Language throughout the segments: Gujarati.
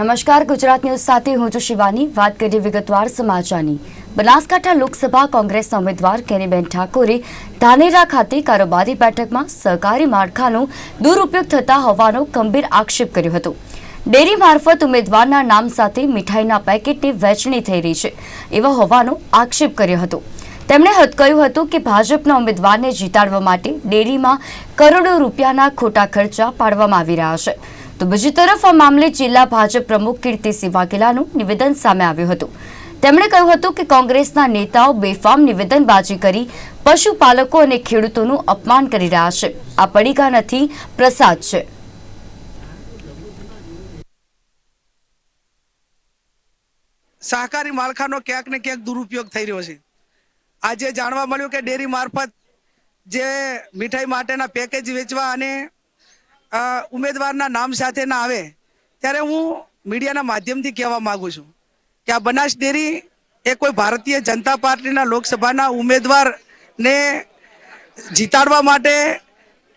નમસ્કાર, ગુજરાત ન્યૂઝ સાથે હું છું શિવાની. વાત કરીએ વિગતવાર સમાચારની. બનાસકાંઠા લોકસભા કોંગ્રેસના ઉમેદવાર કેનીબેન ઠાકોરે ધાનેરા ખાતે કારોબારી બેઠકમાં સહકારી માળખાનો દુરુપયોગ થતા હોવાનો ગંભીર આક્ષેપ કર્યો હતો. ડેરી મારફત ઉમેદવારના નામ સાથે મીઠાઈના પેકેટની વહેંચણી થઈ રહી છે, એવા હોવાનો આક્ષેપ કર્યો હતો. તેમણે કહ્યું હતું કે ભાજપના ઉમેદવારને જીતાડવા માટે ડેરીમાં કરોડો રૂપિયાના ખોટા ખર્ચા પાડવામાં આવી રહ્યા છે. તો બીજી તરફ આ મામલે જિલ્લા ભાજપ પ્રમુખ કીર્તિસિંહ વાઘેલાનું નિવેદન સામે આવ્યું હતું. તેમણે કહ્યું હતું કે કોંગ્રેસના નેતાઓ બેફામ નિવેદનબાજી કરી પશુપાલકો અને ખેડૂતોનું અપમાન કરી રહ્યા છે. આ પડીકા નથી પ્રસાદ છે. સહકારી માળખાનો ક્યાંક ને ક્યાંક દુરુપયોગ થઈ રહ્યો છે. આજે જાણવા મળ્યું કે ડેરી મારફત જે મીઠાઈ માટેના પેકેજ વેચવા અને ઉમેદવારના નામ સાથે ના આવે, ત્યારે હું મીડિયાના માધ્યમથી કહેવા માંગુ છું કે આ બનાસ ડેરી એ કોઈ ભારતીય જનતા પાર્ટીના લોકસભાના ઉમેદવારને જીતાડવા માટે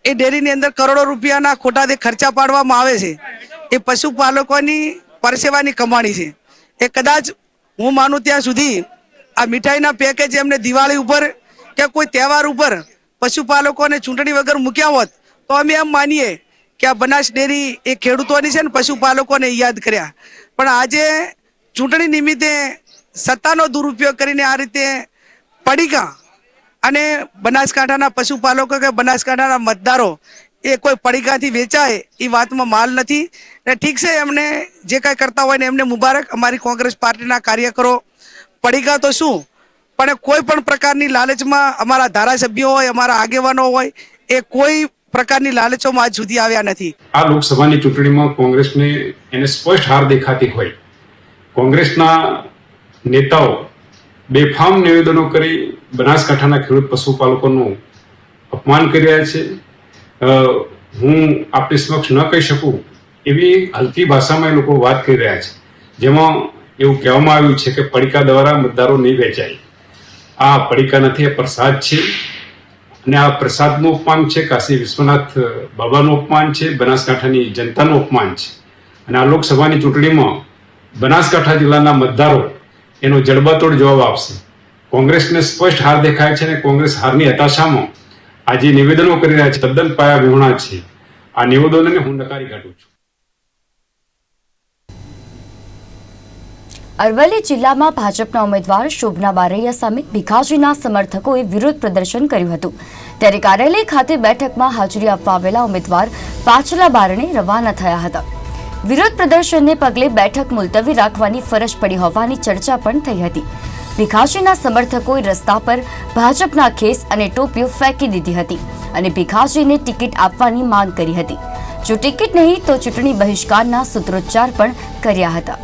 એ ડેરીની અંદર કરોડો રૂપિયાના ખોટા જે ખર્ચા પાડવામાં આવે છે. એ પશુપાલકોની પરસેવાની કમાણી છે. એ કદાચ હું માનું ત્યાં સુધી આ મીઠાઈના પેકેજ એમને દિવાળી ઉપર કે કોઈ તહેવાર ઉપર પશુપાલકોને ચૂંટણી વગર મૂક્યા હોત, તો અમે એમ માનીએ કે આ બનાસ ડેરી એ ખેડૂતોની છે ને પશુપાલકોને યાદ કર્યા. પણ આજે ચૂંટણી નિમિત્તે સત્તાનો દુરુપયોગ કરીને આ રીતે પડીકા અને બનાસકાંઠાના પશુપાલકો કે બનાસકાંઠાના મતદારો એ કોઈ પડીકાથી વેચાય એ વાતમાં માલ નથી. ને ઠીક છે, એમને જે કાંઈ કરતા હોય ને એમને મુબારક. અમારી કોંગ્રેસ પાર્ટીના કાર્યકરો, પડીકા તો શું? પણ કોઈ પણ પ્રકારની લાલચમાં અમારા ધારાસભ્યો હોય, અમારા આગેવાનો હોય, એ કોઈ પ્રકારની લાલચોમાં આજ સુધી આવ્યા નથી. આ લોકસભાની ચૂંટણીમાં કોંગ્રેસને એને સ્પષ્ટ હાર દેખાતી હોય. કોંગ્રેસના નેતાઓ બેફામ નિવેદનો કરી બનાસકાંઠાના ખેડૂત પશુપાલકોનું અપમાન કરી રહ્યા છે. હું આપની સમક્ષ ન કહી શકું એવી હલકી ભાષામાં એ લોકો વાત કરી રહ્યા છે. જેમાં એવું કહેવામાં આવ્યું છે કે પડીકા દ્વારા મતદારો નહીં વેચાય. આ પડીકા નથી આ પ્રસાદ છે. અને આ પ્રસાદનું અપમાન છે, કાશી વિશ્વનાથ બાબાનું અપમાન છે, બનાસકાંઠાની જનતાનું અપમાન છે. અને આ લોકસભાની ચૂંટણીમાં બનાસકાંઠા જિલ્લાના મતદારો એનો જડબાતોડ જવાબ આપશે. કોંગ્રેસને સ્પષ્ટ હાર દેખાય છે અને કોંગ્રેસ હારની હતાશામાં આ જે નિવેદનો કરી રહ્યા છે, તદ્દન પાયા વિહોણા છે. આ નિવેદનોને હું નકારી કાઢું છું. અરવલ્લી જિલ્લામાં ભાજપના ઉમેદવાર શોભના બારૈયા સામે ભીખાજીના સમર્થકોએ વિરોધ પ્રદર્શન કર્યું હતું. ત્યારે કાર્યાલય ખાતે બેઠકમાં હાજરી આપવા આવેલા ઉમેદવાર પાછલા બારણે રવાના થયા હતા. વિરોધ પ્રદર્શનને પગલે બેઠક મુલતવી રાખવાની ફરજ પડી હોવાની ચર્ચા પણ થઈ હતી. ભીખાજીના સમર્થકોએ રસ્તા પર ભાજપના ખેસ અને ટોપીઓ ફેંકી દીધી હતી અને ભીખાજીને ટિકિટ આપવાની માંગ કરી હતી. જો ટિકિટ નહીં તો ચૂંટણી બહિષ્કારના સૂત્રોચ્ચાર પણ કર્યા હતા.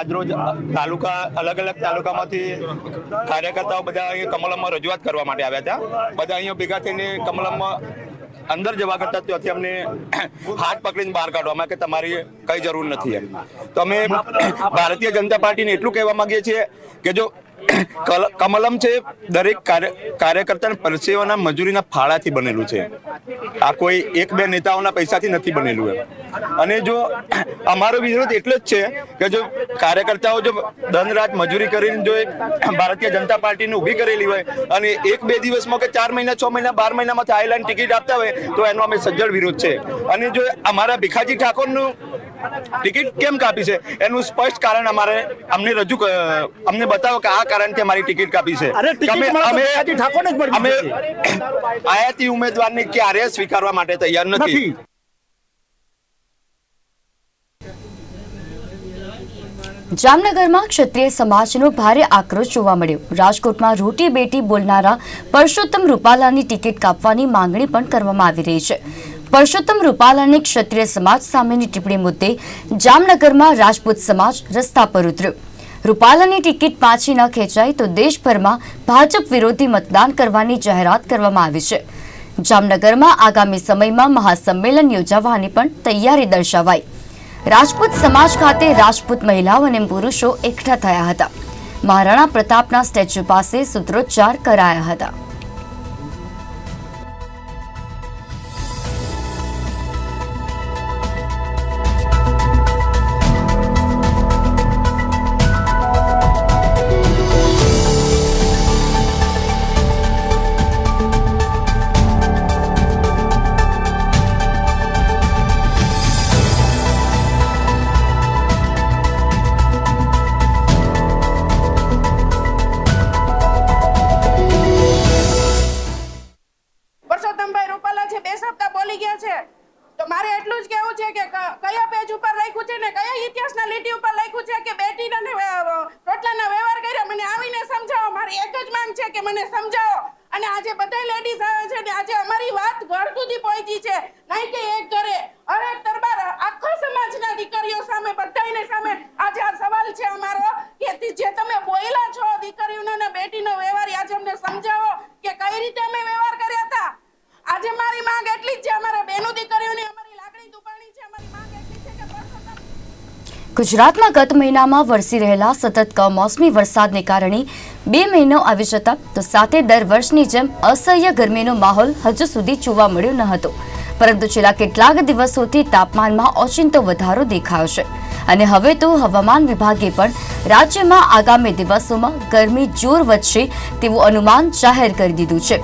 આજરોજ તાલુકા, અલગ અલગ તાલુકામાંથી કાર્યકર્તાઓ બધા અહીંયા કમલમમાં રજૂઆત કરવા માટે આવ્યા હતા. બધા અહીંયા ભેગા થઈને કમલમમાં અંદર જવા કરતા ત્યાંથી અમને હાથ પકડીને બહાર કાઢવામાં કે તમારી કઈ જરૂર નથી એમ. તો અમે ભારતીય જનતા પાર્ટીને એટલું કહેવા માંગીએ છીએ કે જો કમલમ છે, દરેક કાર્ય, કાર્યકર્તાના પરસેવાના મજૂરીના ફાળાથી બનેલું છે. આ કોઈ એક બે નેતાઓના પૈસાથી નથી બનેલું એમ. અને જો અમારો વિરોધ એટલો જ છે કે જો કાર્યકર્તાઓ જો રાત મજૂરી કરીને જો ભારતીય જનતા પાર્ટીને ઊભી કરેલી હોય અને એક બે દિવસમાં કે ચાર મહિના, છ મહિના, બાર મહિનામાં થાઈલેન્ડ ટિકિટ આપતા હોય, તો એનો અમે સજ્જડ વિરોધ છે. અને જો અમારા ભીખાજી ઠાકોરનું ટિકિટ કેમ કાપી છે? એનું સ્પષ્ટ કારણ અમારે અમને રજૂ અમને બતાવો કે આ કારણથી અમારી ટિકિટ કાપી છે. અમે-. આયાતી ઉમેદવારને ક્યારે સ્વીકારવા માટે તૈયાર નથી? નથી. જામનગરમાં ક્ષત્રિય સમાજનો ભારે આક્રોશ જોવા મળ્યો. રાજકોટમાં રોટી બેટી બોલનારા પરસોત્તમ રૂપાલાની ટિકિટ કાપવાની માંગણી પણ કરવામાં આવી રહી છે. પરસોત્તમ રૂપાલાની ક્ષત્રિય સમાજ સામેની ટિપ્પણી મુદ્દે જામનગરમાં રાજપૂત સમાજ રસ્તા પર ઉતર્યો. રૂપાલાની ટિકિટ પાછી ન ખેંચાય તો દેશભરમાં ભાજપ વિરોધી મતદાન કરવાની જાહેરાત કરવામાં આવી છે. જામનગરમાં આગામી સમયમાં મહાસંમેલન યોજાવાની પણ તૈયારી દર્શાવાઈ. રાજપૂત સમાજ ખાતે રાજપૂત મહિલાઓ અને પુરુષો એકઠા થયા હતા. મહારાણા પ્રતાપના સ્ટેચ્યુ પાસે સૂત્રોચ્ચાર કરાયા હતા. ગુજરાતમાં ગત મહિનામાં વરસી રહેલા સતત કમોસમી વરસાદને કારણે બે મહિનો આવી જતા તો સાથે દર વર્ષની જેમ અસહ્ય ગરમીનો માહોલ હજુ સુધી જોવા મળ્યો ન હતો. પરંતુ છેલ્લા કેટલાક દિવસોથી તાપમાનમાં ઓચિંતો વધારો દેખાયો છે. અને હવે તો હવામાન વિભાગે પણ રાજ્યમાં આગામી દિવસોમાં ગરમી જોર વધશે તેવું અનુમાન જાહેર કરી દીધું છે.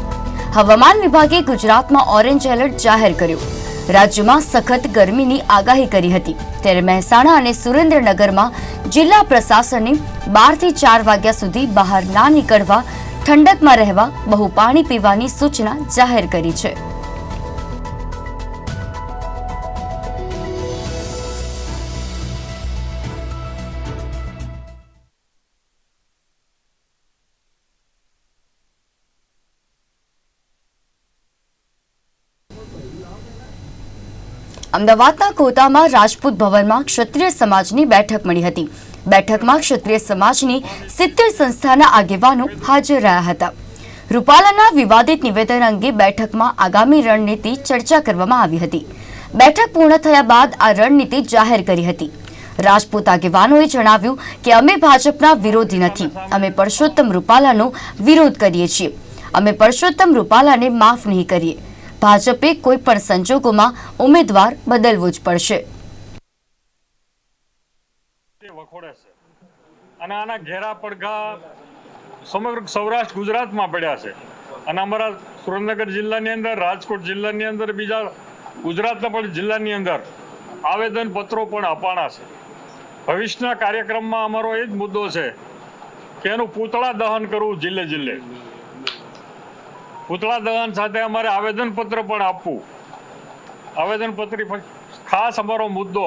હવામાન વિભાગે ગુજરાતમાં ઓરેન્જ એલર્ટ જાહેર કર્યું. રાજ્યમાં સખત ગરમીની આગાહી કરી હતી. ત્યારે મહેસાણા અને સુરેન્દ્રનગરમાં જિલ્લા પ્રશાસને બારથી ચાર વાગ્યા સુધી બહાર ના નીકળવા, ઠંડકમાં રહેવા, બહુ પાણી પીવાની સૂચના જાહેર કરી છે. અમદાવાદના કોતામાં રાજપૂત ભવનમાં ક્ષત્રિય સમાજની બેઠક મળી હતી. બેઠકમાં ક્ષત્રિય સમાજની સિત્તેર સંસ્થાના આગેવાનો હાજર રહ્યા હતા. રૂપાલાના વિવાદિત નિવેદન અંગે બેઠકમાં આગામી રણનીતિ ચર્ચા કરવામાં આવી હતી. બેઠક પૂર્ણ થયા બાદ આ રણનીતિ જાહેર કરી હતી. રાજપૂત આગેવાનોએ જણાવ્યું કે અમે ભાજપના વિરોધી નથી. અમે પરસોત્તમ રૂપાલાનો વિરોધ કરીએ છીએ. અમે પરસોત્તમ રૂપાલાને માફ નહીં કરીએ. ભાજપે કોઈ પણ સંજોગોમાં ઉમેદવાર બદલવો જ પડશે. અને આના ઘેરા પડઘા સમગ્ર સૌરાષ્ટ્ર ગુજરાતમાં પડ્યા છે. અને અમારા સુરેન્દ્રનગર જિલ્લાની અંદર, રાજકોટ જિલ્લાની અંદર, બીજા ગુજરાતના પણ જિલ્લાની અંદર આવેદન પત્રો પણ અપાણા છે. ભવિષ્યના કાર્યક્રમમાં અમારો એ જ મુદ્દો છે કે એનું પૂતળા દહન કરવું જિલ્લે જિલ્લે પૂતળા દહન સાથે અમારે આવેદનપત્ર પણ આપવું. આવેદનપત્ર ખાસ અમારો મુદ્દો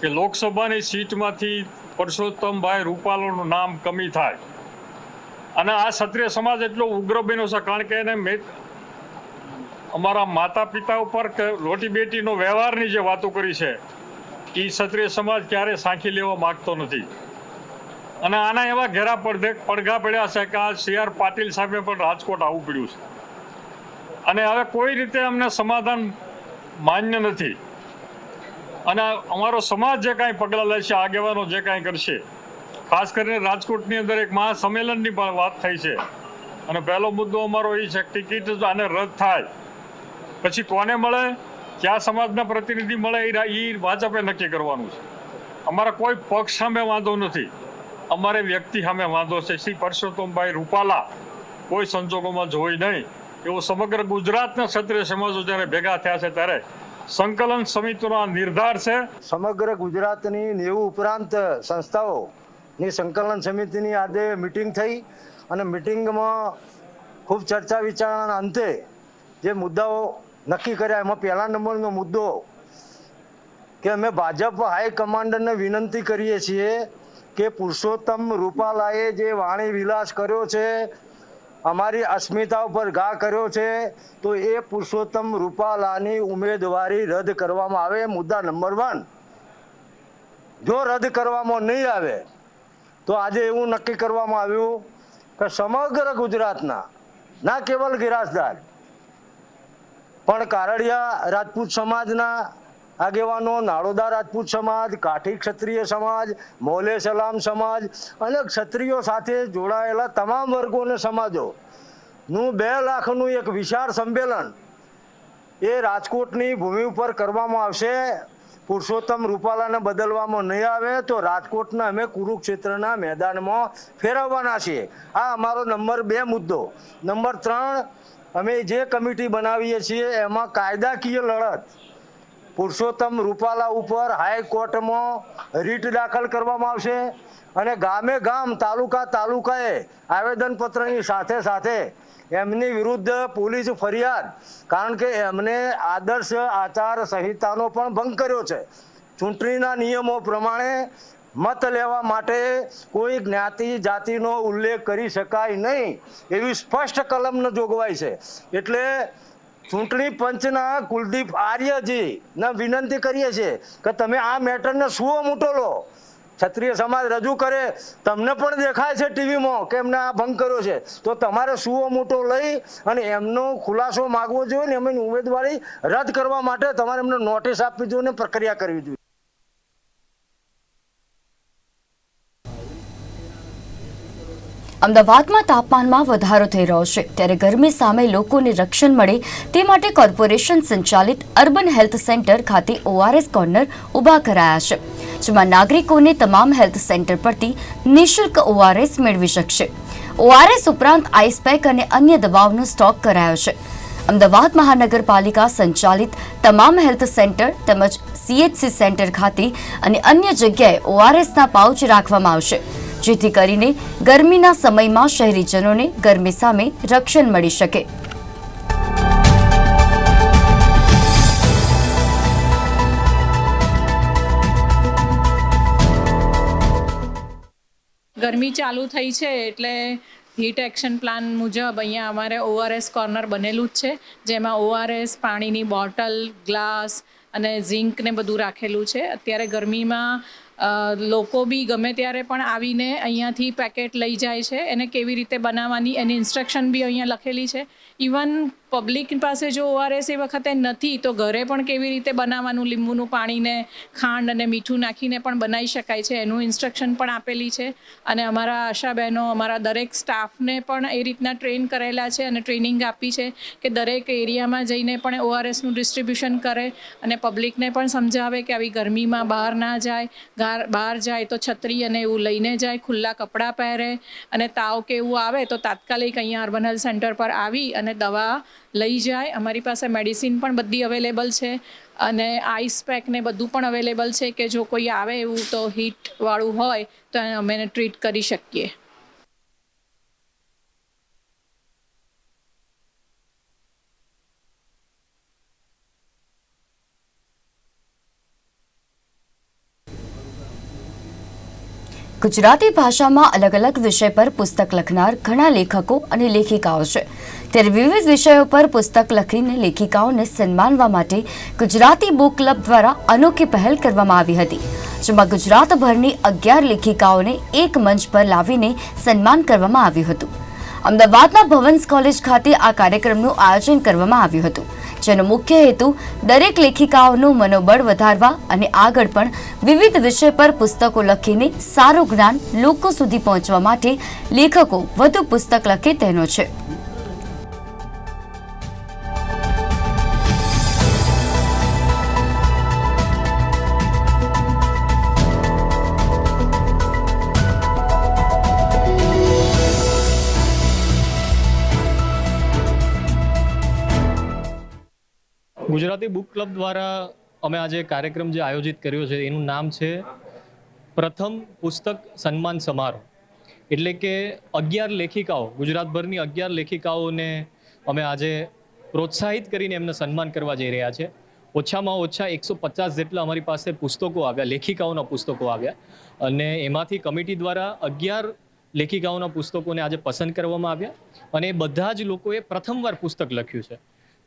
કે લોકસભાની સીટમાંથી પરસોત્તમભાઈ રૂપાલાનું નામ કમી થાય. અને આ ક્ષત્રિય સમાજ એટલો ઉગ્ર બન્યો છે, કારણ કે એને મેં અમારા માતા પિતા ઉપર કે લોટી બેટીનો વ્યવહારની જે વાતો કરી છે એ ક્ષત્રિય સમાજ ક્યારે સાંખી લેવા માગતો નથી. અને આના એવા ઘેરા પડઘા પડ્યા છે કે આ સી આર પાટીલ સાહેબે પણ રાજકોટ આવવું પડ્યું છે. અને હવે કોઈ રીતે અમને સમાધાન માન્ય નથી. અને અમારો સમાજ જે કાંઈ પગલાં લેશે, આગેવાનો જે કાંઈ કરશે, ખાસ કરીને રાજકોટની અંદર એક મહાસંમેલનની પણ વાત થઈ છે. અને પહેલો મુદ્દો અમારો એ છે, ટિકિટ આને રદ થાય. પછી કોને મળે, ક્યાં સમાજના પ્રતિનિધિ મળે, એ ભાજપે નક્કી કરવાનું છે. અમારા કોઈ પક્ષ સામે વાંધો નથી. અમારે વ્યક્તિ સામે વાંધો છે. શ્રી પરસોત્તમભાઈ રૂપાલા કોઈ સંજોગોમાં જોઈ નહીં. એવો સમગ્ર ગુજરાતના ક્ષત્રિય સમાજો જ્યારે ભેગા થયા છે ત્યારે સંકલન સમિતિનો નિર્ધાર છે. સમગ્ર ગુજરાતની નેવું ઉપરાંત સંસ્થાઓની સંકલન સમિતિની આજે મિટિંગ થઈ અને મિટિંગમાં ખૂબ ચર્ચા વિચારણાના અંતે જે મુદ્દાઓ નક્કી કર્યા એમાં પહેલા નંબરનો મુદ્દો કે અમે ભાજપ હાઈકમાન્ડને વિનંતી કરીએ છીએ કે પુરુષોત્તમ રૂપાલાએ જે વાણી વિલાસ કર્યો છે અમારી અસ્મિતા ઉપર ઘા કર્યો છે, તો એ પુરુષોત્તમ રૂપાલાની ઉમેદવારી રદ કરવામાં આવે, મુદ્દા નંબર વન. જો રદ કરવામાં નહીં આવે, તો આજે એવું નક્કી કરવામાં આવ્યું કે સમગ્ર ગુજરાતના, ના કેવલ ગિરાસદાર, પણ કારડિયા રાજપૂત સમાજના આગેવાનો, નાળોદા રાજપૂત સમાજ, કાઠી ક્ષત્રિય સમાજ, મોલે સલામ સમાજ અને ક્ષત્રિયો સાથે જોડાયેલા તમામ વર્ગો અને સમાજો નું બે લાખનું એક વિશાળ સંમેલન એ રાજકોટની ભૂમિ ઉપર કરવામાં આવશે. પુરુષોત્તમ રૂપાલાને બદલવામાં નહીં આવે તો રાજકોટના અમે કુરુક્ષેત્રના મેદાનમાં ફેરવવાના છીએ. આ અમારો નંબર બે મુદ્દો. નંબર ત્રણ, અમે જે કમિટી બનાવીએ છીએ એમાં કાયદાકીય લડત પુરુષોત્તમ રૂપાલા ઉપર હાઈકોર્ટમાં રીટ દાખલ કરવામાં આવશે અને ગામે ગામ, તાલુકા તાલુકાએ આવેદનપત્રની સાથે સાથે એમની વિરુદ્ધ પોલીસ ફરિયાદ, કારણ કે એમને આદર્શ આચાર સંહિતાનો પણ ભંગ કર્યો છે. ચૂંટણીના નિયમો પ્રમાણે મત લેવા માટે કોઈ જ્ઞાતિ જાતિનો ઉલ્લેખ કરી શકાય નહીં, એવી સ્પષ્ટ કલમનો જોગવાઈ છે. એટલે ચૂંટણી પંચના કુલદીપ આર્યજી ને વિનંતી કરીએ છીએ કે તમે આ મેટરને સુઓ મૂટો લો. ક્ષત્રિય સમાજ રજૂ કરે, તમને પણ દેખાય છે ટીવીમાં કે એમને આ ભંગ કર્યો છે. તો તમારે સુઓ મોટો લઈ અને એમનો ખુલાસો માગવો જોઈએ ને એમની ઉમેદવારી રદ કરવા માટે તમારે એમને નોટિસ આપવી જોઈએ ને પ્રક્રિયા કરવી જોઈએ. અમદાવાદમાં તાપમાનમાં વધારો થઈ રહ્યો છે. ત્યારે ગરમી સામે લોકોને રક્ષણ મળે તે માટે કોર્પોરેશન સંચાલિત અર્બન હેલ્થ સેન્ટર ખાતે ઓઆરએસ કોર્નર ઊભા કરાયા છે, જેમાં નાગરિકોને તમામ હેલ્થ સેન્ટર પરથી નિઃશુલ્ક ઓઆરએસ મેળવી શકશે. ઓઆરએસ ઉપરાંત આઈસ પેક અને અન્ય દવાઓનો સ્ટોક કરાયો છે. અમદાવાદ મહાનગરપાલિકા સંચાલિત તમામ હેલ્થ સેન્ટર તેમજ સીએચસી સેન્ટર ખાતે અને અન્ય જગ્યાએ ઓઆરએસના પાઉચ રાખવામાં આવશે. જેથી કરીને ગરમીના સમયમાં શહેરીજનોને ગરમી સામે રક્ષણ મળી શકે. ગરમી ચાલુ થઈ છે એટલે હીટ એક્શન પ્લાન મુજબ અહીંયા અમારે ઓઆરએસ કોર્નર બનેલું જ છે, જેમાં ઓઆરએસ પાણીની બોટલ, ગ્લાસ અને ઝીંક બધું રાખેલું છે. અત્યારે ગરમીમાં લોકો બી ગમે ત્યારે પણ આવીને અહીંયાથી પેકેટ લઈ જાય છે, એને કેવી રીતે બનાવવાની એની ઇન્સ્ટ્રક્શન બી અહીંયા લખેલી છે. ઇવન પબ્લિક પાસે જો ઓઆરએસ એ વખતે નથી, તો ઘરે પણ કેવી રીતે બનાવવાનું? લીંબુનું પાણીને, ખાંડ અને મીઠું નાખીને પણ બનાવી શકાય છે, એનું ઇન્સ્ટ્રક્શન પણ આપેલી છે. અને અમારા આશા બહેનો, અમારા દરેક સ્ટાફને પણ એ રીતના ટ્રેન કરેલા છે અને ટ્રેનિંગ આપી છે કે દરેક એરિયામાં જઈને પણ ઓઆરએસનું ડિસ્ટ્રીબ્યુશન કરે અને પબ્લિકને પણ સમજાવે કે આવી ગરમીમાં બહાર ના જાય ગાર- બહાર જાય તો છત્રી અને એવું લઈને જાય, ખુલ્લા કપડાં પહેરે અને તાવ કે એવું આવે તો તાત્કાલિક અહીંયા અર્બન હેલ્થ સેન્ટર પર આવી અને દવા લઈ જાય. અમારી પાસે મેડિસિન પણ બધી અવેલેબલ છે અને આઈસ પેક ને બધું પણ અવેલેબલ છે કે જો કોઈ આવે એવું તો હીટવાળું હોય તો અમે ટ્રીટ કરી શકીએ. ગુજરાતી ભાષામાં અલગ અલગ વિષય પર પુસ્તક લખનાર ઘણા લેખકો અને લેખિકાઓ છે. ત્યારે વિવિધ વિષયો પર પુસ્તક લખીને લેખિકાઓને સન્માનવા માટે ગુજરાતી બુક ક્લબ દ્વારા અનોખી પહેલ કરવામાં આવી હતી, જેમાં ગુજરાતભરની અગિયાર લેખિકાઓને એક મંચ પર લાવીને સન્માન કરવામાં આવ્યું હતું. અમદાવાદના ભવન્સ કોલેજ ખાતે આ કાર્યક્રમનું આયોજન કરવામાં આવ્યું હતું, જેનો મુખ્ય હેતુ દરેક લેખિકાઓનું મનોબળ વધારવા અને આગળ પણ વિવિધ વિષય પર પુસ્તકો લખીને સારું જ્ઞાન લોકો સુધી પહોંચવા માટે લેખકો વધુ પુસ્તક લખે તેનો છે. ગુજરાતી બુક ક્લબ દ્વારા અમે આજે કાર્યક્રમ જે આયોજિત કર્યો છે, એનું નામ છે પ્રથમ પુસ્તક સન્માન સમારોહ. એટલે કે અગિયાર લેખિકાઓ, ગુજરાતભરની અગિયાર લેખિકાઓને અમે આજે પ્રોત્સાહિત કરીને એમને સન્માન કરવા જઈ રહ્યા છે. ઓછામાં ઓછા એકસો પચાસ જેટલા અમારી પાસે પુસ્તકો આવ્યા, લેખિકાઓના પુસ્તકો આવ્યા. અને એમાંથી કમિટી દ્વારા અગિયાર લેખિકાઓના પુસ્તકોને આજે પસંદ કરવામાં આવ્યા. અને એ બધા જ લોકોએ પ્રથમવાર પુસ્તક લખ્યું છે.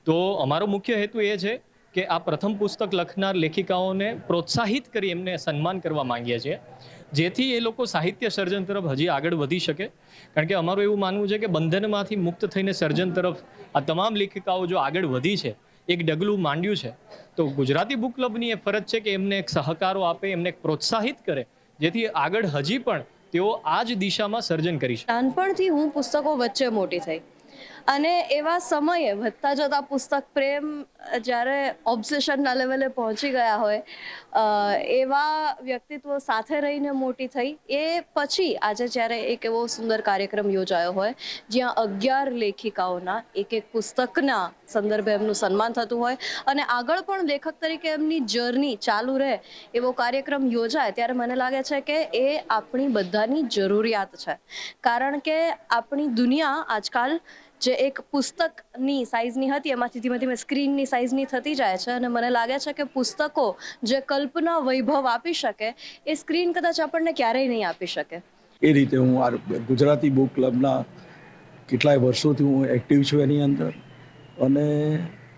તો અમારો મુખ્ય હેતુ એ છે કે આ પ્રથમ પુસ્તક લખનાર લેખિકાઓને પ્રોત્સાહિત કરી એમને સન્માન કરવા માંગીએ છીએ. જેથી એ લોકો સાહિત્ય સર્જન તરફ હજી આગળ વધી શકે. કારણ કે અમારું એવું માનવું છે કે બંધનમાંથી મુક્ત થઈને સર્જન તરફ આ તમામ લેખિકાઓ જો આગળ વધી છે, એક ડગલું માંડ્યું છે, તો ગુજરાતી બુક ક્લબની એ ફરજ છે કે એમને એક સહકારો આપે, એમને પ્રોત્સાહિત કરે, જેથી આગળ હજી પણ તેઓ આ જ દિશામાં સર્જન કરી શકે. નાનપણથી હું પુસ્તકો વચ્ચે મોટી થઈ. અને એવા સમયે વધતા જતા પુસ્તક પ્રેમ, જ્યારે ઓબ્સેશનના લેવલે પહોંચી ગયા હોય એવા વ્યક્તિત્વ સાથે રહીને મોટી થઈ, એ પછી આજે જ્યારે એક એવો સુંદર કાર્યક્રમ યોજાયો હોય, જ્યાં અગિયાર લેખિકાઓના એક એક પુસ્તકના સંદર્ભે એમનું સન્માન થતું હોય અને આગળ પણ લેખક તરીકે એમની જર્ની ચાલુ રહે એવો કાર્યક્રમ યોજાય, ત્યારે મને લાગે છે કે એ આપણી બધાની જરૂરિયાત છે. કારણ કે આપણી દુનિયા આજકાલ જે એક પુસ્તકની સાઇઝની હતી, એમાંથી ધીમે ધીમે સ્ક્રીનની સાઇઝની થતી જાય છે અને મને લાગે છે કે પુસ્તકો જે કલ્પના વૈભવ આપી શકે, એ સ્ક્રીન કદાચ આપણને ક્યારેય નહીં આપી શકે. એ રીતે હું આ ગુજરાતી બુક ક્લબના કેટલાય વર્ષોથી હું એક્ટિવ છું એની અંદર અને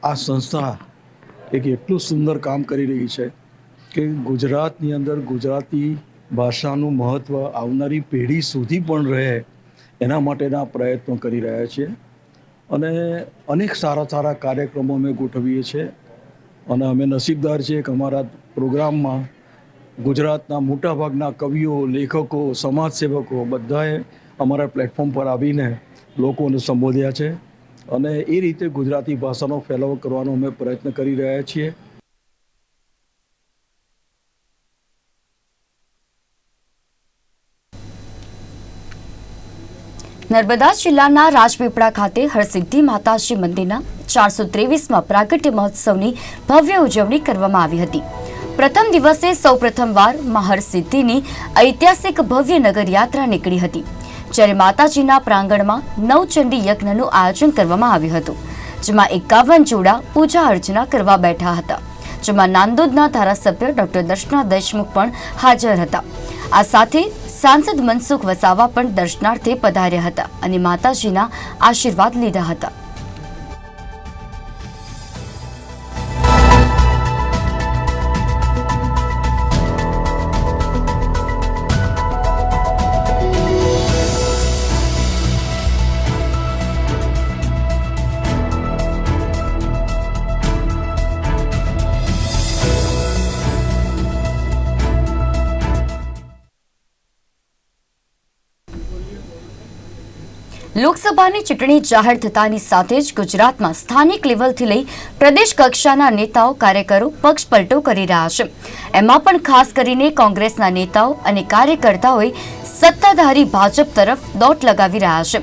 આ સંસ્થા એક એટલું સુંદર કામ કરી રહી છે કે ગુજરાતની અંદર ગુજરાતી ભાષાનું મહત્ત્વ આવનારી પેઢી સુધી પણ રહે એના માટેના પ્રયત્નો કરી રહ્યા છીએ. અને અનેક સારા સારા કાર્યક્રમો અમે ગોઠવીએ છીએ. અને અમે નસીબદાર છીએ કે અમારા પ્રોગ્રામમાં ગુજરાતના મોટાભાગના કવિઓ, લેખકો, સમાજસેવકો બધાએ અમારા પ્લેટફોર્મ પર આવીને લોકોને સંબોધ્યા છે. અને એ રીતે ગુજરાતી ભાષાનો ફેલાવો કરવાનો અમે પ્રયત્ન કરી રહ્યા છીએ. નર્મદા જિલ્લાના રાજપીપળા ખાતે હરસિદ્ધિ માતાજી મંદિરના ચારસો ત્રેવીસમાં પ્રાગટ્ય મહોત્સવની ભવ્ય ઉજવણી કરવામાં આવી હતી. પ્રથમ દિવસે સૌપ્રથમવાર મહરસિદ્ધિની ઐતિહાસિક ભવ્ય નગર યાત્રા નીકળી હતી, જ્યારે માતાજીના પ્રાંગણમાં નવચંડી યજ્ઞનું આયોજન કરવામાં આવ્યું હતું, જેમાં એકાવન જોડા પૂજા અર્ચના કરવા બેઠા હતા, જેમાં નાંદોદના ધારાસભ્ય ડોક્ટર દર્શના દેશમુખ પણ હાજર હતા. આ સાથે સાંસદ મનસુખ વસાવા પણ દર્શનાર્થે પધાર્યા હતા અને માતાજીના આશીર્વાદ લીધા હતા. લોકસભાની ચૂંટણી જાહેર થતાની સાથે જ ગુજરાતમાં સ્થાનિક લેવલથી લઈ પ્રદેશ કક્ષાના નેતાઓ, કાર્યકરો પક્ષ પલટો કરી રહ્યા છે. એમાં પણ ખાસ કરીને કોંગ્રેસના નેતાઓ અને કાર્યકર્તાઓએ સત્તાધારી ભાજપ તરફ દોટ લગાવી રહ્યા છે.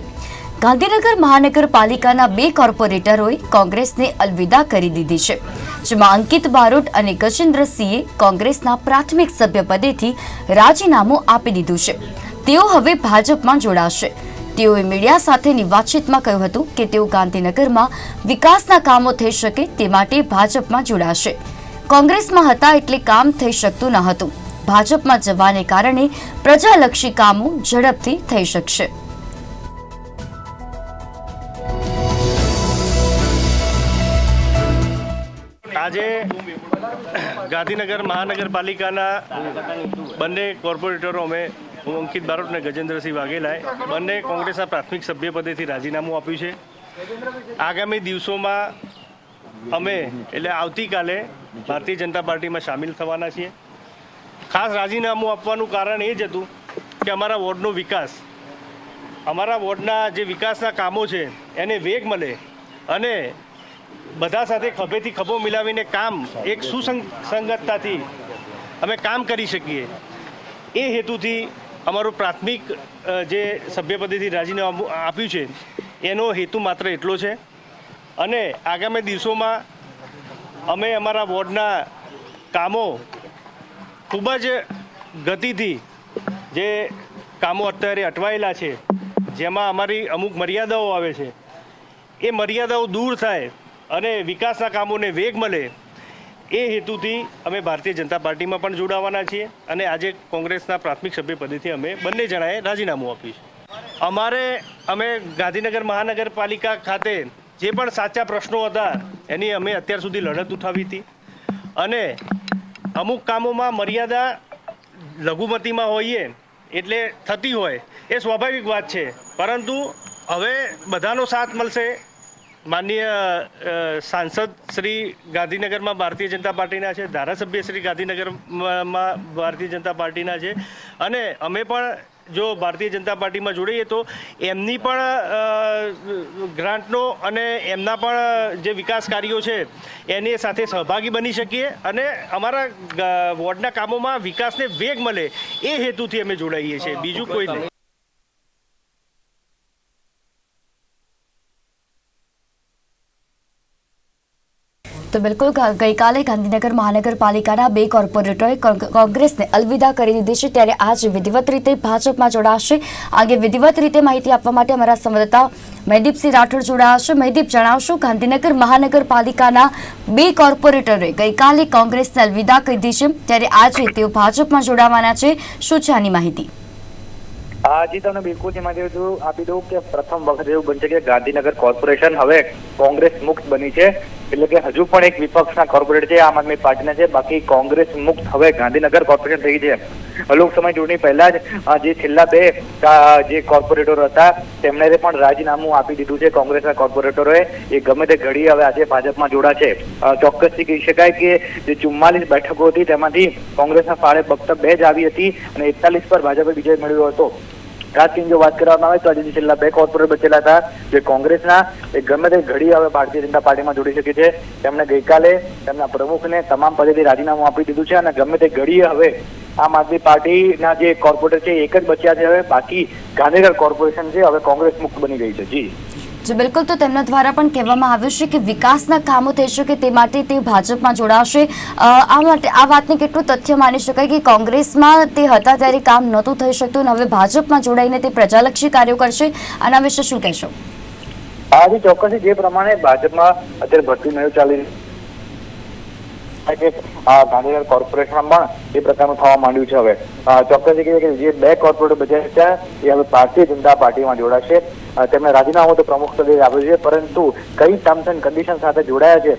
ગાંધીનગર મહાનગરપાલિકાના બે કોર્પોરેટરોએ કોંગ્રેસને અલવિદા કરી દીધી છે, જેમાં અંકિત બારોટ અને ગજેન્દ્રસિંહે કોંગ્રેસના પ્રાથમિક સભ્યપદેથી રાજીનામું આપી દીધું છે. તેઓ હવે ભાજપમાં જોડાશે. તેઓએ મીડિયા સાથેની વાતચીતમાં કહ્યું હતું કે તેઓ ગાંધીનગરમાં વિકાસના કામો થઈ શકે તે માટે ભાજપમાં જોડાશે. કોંગ્રેસમાં હતા એટલે કામ થઈ શકતું ન હતું. ભાજપમાં જવાને કારણે પ્રજાલક્ષી કામો ઝડપથી થઈ શકશે. આજે ગાંધીનગર મહાનગરપાલિકાના બંને કોર્પોરેટરો અમે હું અંકિત બારોટ અને ગજેન્દ્રસિંહ વાઘેલાએ બંને કોંગ્રેસના પ્રાથમિક સભ્યપદેથી રાજીનામું આપ્યું છે. આગામી દિવસોમાં અમે, એટલે આવતીકાલે ભારતીય જનતા પાર્ટીમાં સામેલ થવાના છીએ. ખાસ રાજીનામું આપવાનું કારણ એ જ હતું કે અમારા વોર્ડનો વિકાસ, અમારા વોર્ડના જે વિકાસના કામો છે, એને વેગ મળે અને બધા સાથે ખભેથી ખભો મિલાવીને કામ એક સુસંગતતાથી અમે કામ કરી શકીએ. એ હેતુથી અમારું પ્રાથમિક જે સભ્યપદેથી રાજીનામું આપ્યું છે, એનો હેતુ માત્ર એટલો છે. અને આગામી દિવસોમાં અમે અમારા વોર્ડના કામો ખૂબ જ ગતિથી જે કામો અત્યારે અટવાયેલા છે, જેમાં અમારી અમુક મર્યાદાઓ આવે છે, એ મર્યાદાઓ દૂર થાય અને વિકાસના કામોને વેગ મળે એ હેતુથી અમે ભારતીય જનતા પાર્ટીમાં પણ જોડાવાના છીએ અને આજે કોંગ્રેસના પ્રાથમિક સભ્ય પદેથી અમે બંને જણાએ રાજીનામું આપ્યું છે. અમારે અમે ગાંધીનગર મહાનગરપાલિકા ખાતે જે પણ સાચા પ્રશ્નો હતા, એની અમે અત્યાર સુધી લડત ઉઠાવી હતી. અને અમુક કામોમાં મર્યાદા લઘુમતીમાં હોઈએ, એટલે થતી હોય, એ સ્વાભાવિક વાત છે. પરંતુ હવે બધાનો સાથ મળશે માનનીય સાંસદ શ્રી ગાંધીનગરમાં ભારતીય જનતા પાર્ટીના છે, ધારાસભ્ય શ્રી ગાંધીનગરમાં ભારતીય જનતા પાર્ટીના છે. અને અમે પણ જો ભારતીય જનતા પાર્ટીમાં જોડાઈએ તો એમની પણ ગ્રાન્ટનો અને એમના પણ જે વિકાસ કાર્યો છે, એની સાથે સહભાગી બની શકીએ અને અમારા વોર્ડના કામોમાં વિકાસને વેગ મળે એ હેતુથી અમે જોડાઈએ છીએ. બીજું કોઈ નહીં. તો બિલકુલ ગઈકાલે ગાંધીનગર મહાનગરપાલિકાના બે કોર્પોરેટરોએ કોંગ્રેસને અલવિદા કરી દીધી છે. ત્યારે આજ વિધિવત રીતે ભાજપમાં જોડાશે. આગે વિધિવત રીતે માહિતી આપવા માટે અમારા સંવાદદાતા મહેદીપસિંહ રાઠોડ જોડાશે મહેદીપ, જણાવશો, ગાંધીનગર મહાનગરપાલિકાના બે કોર્પોરેટરોએ ગઈકાલે કોંગ્રેસને અલવિદા કરી દીધી છે. ત્યારે આજે તેઓ ભાજપમાં જોડાવાના છે. શું છે આની માહિતી? હાજી તમને બિલકુલ એમાં જેવું આપી દઉં કે પ્રથમ વખત એવું બનશે કે ગાંધીનગર કોર્પોરેશન હવે કોંગ્રેસ મુક્ત બની છે. એટલે કે હજુ પણ એક વિપક્ષના કોર્પોરેટ છે, આમ આદમી પાર્ટીના છે, બાકી કોંગ્રેસ મુક્ત હવે ગાંધીનગર કોર્પોરેશન થઈ છે. લોકસભા ચૂંટણી પહેલા જ જે છેલ્લા બે જે કોર્પોરેટરો હતા, તેમણે પણ રાજીનામું આપી દીધું છે કોંગ્રેસના કોર્પોરેટરોએ એ ગમે તે ઘડી હવે આજે ભાજપમાં જોડા છે. ચોક્કસથી કહી શકાય કે જે ચુમ્માલીસ બેઠકો હતી, તેમાંથી કોંગ્રેસના ફાળે ફક્ત બે જ આવી હતી અને એકતાલીસ પર ભાજપે વિજય મેળવ્યો હતો. ખાસ કરીને જો વાત કરવામાં આવે તો આજે છેલ્લા બે કોર્પોરેટ બચેલા હતા, જે કોંગ્રેસના, એ ગમે તે ઘડી હવે ભારતીય જનતા પાર્ટીમાં જોડી શકે છે. તેમણે ગઈકાલે તેમના પ્રમુખને તમામ પદેથી રાજીનામું આપી દીધું છે અને ગમે તે ઘડીએ હવે આમ આદમી પાર્ટીના જે કોર્પોરેટર છે એક જ બચ્યા છે હવે. બાકી ગાંધીનગર કોર્પોરેશન છે, હવે કોંગ્રેસ મુક્ત બની ગઈ છે. જી. જે બિલકુલ તો તેમના દ્વારા પણ કહેવામાં આવ્યું છે કે વિકાસના કામો થઈ શકે તે માટે તે ભાજપમાં જોડાશે. આ માટે આ વાતને કેટલું તથ્ય માની શકાય કે કોંગ્રેસમાં તે હતા ત્યારે કામ નહોતું થઈ શકતું અને હવે ભાજપમાં જોડાઈને તે પ્રજાલક્ષી કાર્યો કરશે? આના વિશે શું કહેશો? આજે ચોક્કસ જે પ્રમાણે ભાજપમાં અત્યારે ભરતી મેળો ચાલી કે ગાંધીનગર કોર્પોરેશનમાં પણ એ પ્રકારનું થવા માંડ્યું છે હવે. ચોક્કસ કહીએ કે જે બે કોર્પોરેટર બજાર છે, એ હવે ભારતીય જનતા પાર્ટીમાં જોડાશે. તેમણે રાજીનામું તો પ્રમુખ પદે આપ્યું છે, પરંતુ કઈ ટર્મ્સ એન્ડ કન્ડિશન સાથે જોડાયા છે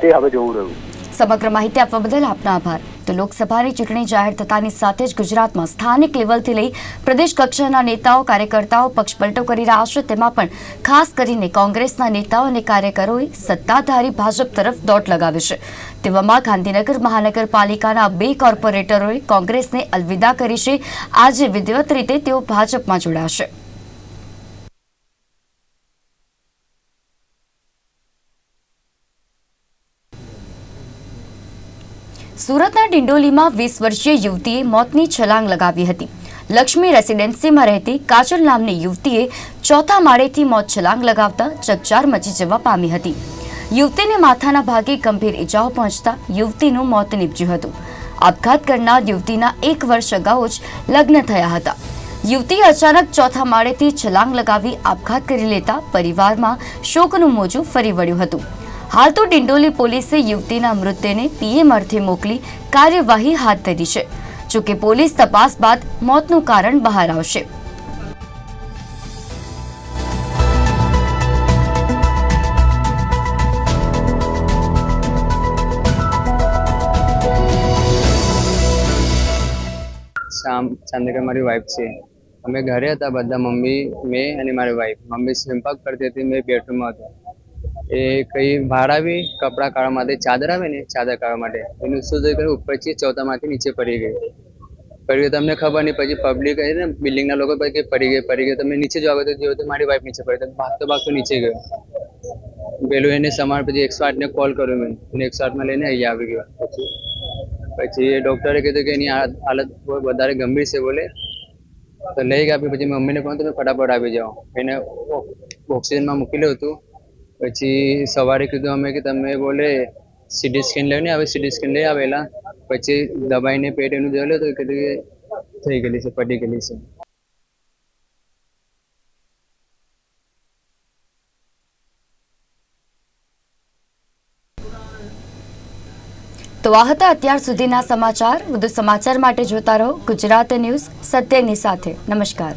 તે હવે જોવું રહ્યું. સમગ્ર માહિતી આપવા બદલ આપનો આભાર. તો લોકસભાની ચૂંટણી જાહેર થતાની સાથે જ ગુજરાતમાં સ્થાનિક લેવલથી લઈ પ્રદેશ કક્ષાના નેતાઓ, કાર્યકર્તાઓ પક્ષપલટો કરી રહ્યા છે. તેમાં પણ ખાસ કરીને કોંગ્રેસના નેતાઓ અને કાર્યકરોએ સત્તાધારી ભાજપ તરફ દોટ લગાવી છે. તેવામાં ગાંધીનગર મહાનગરપાલિકાના બે કોર્પોરેટરોએ કોંગ્રેસને અલવિદા કરી છે. આજે વિધિવત રીતે તેઓ ભાજપમાં જોડાશે સુરતના ડિંડોલીમાં વીસ વર્ષીય યુવતીએ મોતની છલાંગ લગાવી હતી. લક્ષ્મી રેસિડેન્સીમાં રહેતી કાજલ નામની યુવતીએ ચોથા માળેથી મોત છલાંગ લગાવતા ચકચાર મચી જવા પામી હતી. યુવતીને માથાના ભાગે ગંભીર ઇજાઓ પહોંચતા યુવતીનું મોત નીપજ્યું હતું. આપઘાત કરનાર યુવતીના એક વર્ષ અગાઉ જ લગ્ન થયા હતા. યુવતી અચાનક ચોથા માળેથી છલાંગ લગાવી આપઘાત કરી લેતા પરિવારમાં શોકનું મોજું ફરી વળ્યું હતું. હાલ તો ડિંડોલી પોલીસે યુવતીના મૃતદેહને પીએમ અર્થે મોકલી કાર્યવાહી હાથ ધરી છે જોકે પોલીસ તપાસ બાદ મોતનું કારણ બહાર આવશે. શામ ચાંદિકા મારી વાઈફ છે. અમે ઘરે હતા બધા, મમ્મી, મેં અને મારી વાઈફ મમ્મી સ્વયંપાક કરતી હતી, મેં બેડરૂમમાં હતો. એ કઈ ભાડાવી કપડાં કાઢવા માટે ચાદર આવે ને, ચાદર કાઢવા માટે. એનું શું થયું ઉપરથી ચોથામાંથી નીચે પડી ગઈ. પડી ગઈ તમને ખબર નહીં, પછી પબ્લિક ને બિલ્ડિંગના લોકો પછી પડી ગઈ પડી ગઈ. તમે નીચે જોવા તો તો મારી વાઈફ નીચે પડી ભાગતો ભાગતો નીચે ગયો. પેલું એને સમાર પછી એકસો આઠને કોલ કર્યો મેં. એકસો આઠમાં લઈને અહીંયા આવી ગયો. પછી? એ ડોક્ટરે કીધું કે એની હાલત વધારે ગંભીર છે બોલે. તો લઈ ગયા, પછી મમ્મીને કહું તમે ફટાફટ આવી જાઓ. એને ઓક્સિજનમાં મૂકી લેવું હતું. પછી સવારે કીધું અમે કે તમે બોલે સીટી સ્કેન લઈને આવે, સીટી સ્કેન લઈ આવેલા. પછી દબાઈને પેટ એનું જોયેલું તો કીધું કે થઈ ગયેલી છે પડી ગયેલી છે. તો આ હતા અત્યાર સુધીના સમાચાર. વધુ સમાચાર માટે જોતા રહો ગુજરાત ન્યૂઝ સત્યની સાથે. નમસ્કાર.